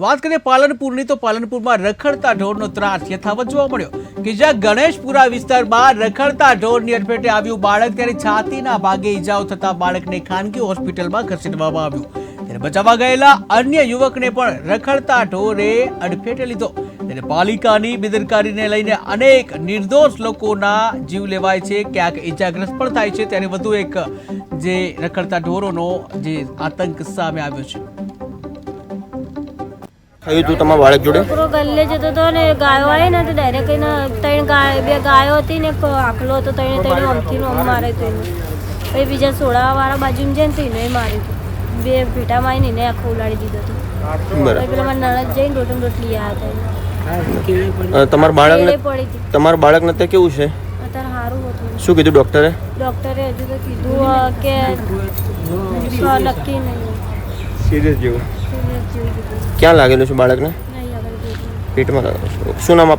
વાત કરીએ પાલનપુરની, તો પાલનપુરમાં રખડતા ઢોરનો ત્રાસ યથાવત જોવા મળ્યો કે જ્યાં ગણેશપુરા વિસ્તારમાં રખડતા ઢોરની અડફેટે આવ્યું બાળક, ત્યારે છાતીના ભાગે ઈજાઓ થતા બાળકને ખાનગી હોસ્પિટલમાં ખસેડવામાં આવ્યું. ત્યારે બચાવવા ગયેલા અન્ય યુવકને પણ રખડતા ઢોરે અડફેટે લીધો. ત્યારે પાલિકાની બેદરકારીને લઈને અનેક નિર્દોષ લોકોના જીવ લેવાય છે, ક્યાંક ઈજાગ્રસ્ત પણ થાય છે. ત્યારે વધુ એક જે રખડતા ઢોરોનો જે આતંક સામે આવ્યો છે. થયું હતું તમારા બાળક જોડે? છોકરો ગલ્લે જતો હતો ને ગાયો આવી ને તો ડાયરેક્ટ એને ત્રણ ગાય બે ગાયો હતી ને એક આખલો હતો ત્રણે ત્રણે અમથી નો મારે તો એને પછી બીજા સોળા વાળા બાજુમાં જઈને ને તો એને માર્યું. હતું બે ભેટામાં મારીને એને આખો ઉલાડી દીધો હતો. બરાબર. પેલા મારા નણદ જઈને રોટમ રોટલી આવ્યા હતા તમારા બાળક તમારા બાળકને અત્યારે કેવું છે? અત્યારે સારું શું કીધું ડૉક્ટરે ડોક્ટરે હજુ તો કીધું કે નક્કી નહીં. સિરિયસ જેવું. ક્યાં લાગેલું છે બાળકને? પેટમાં શું નામ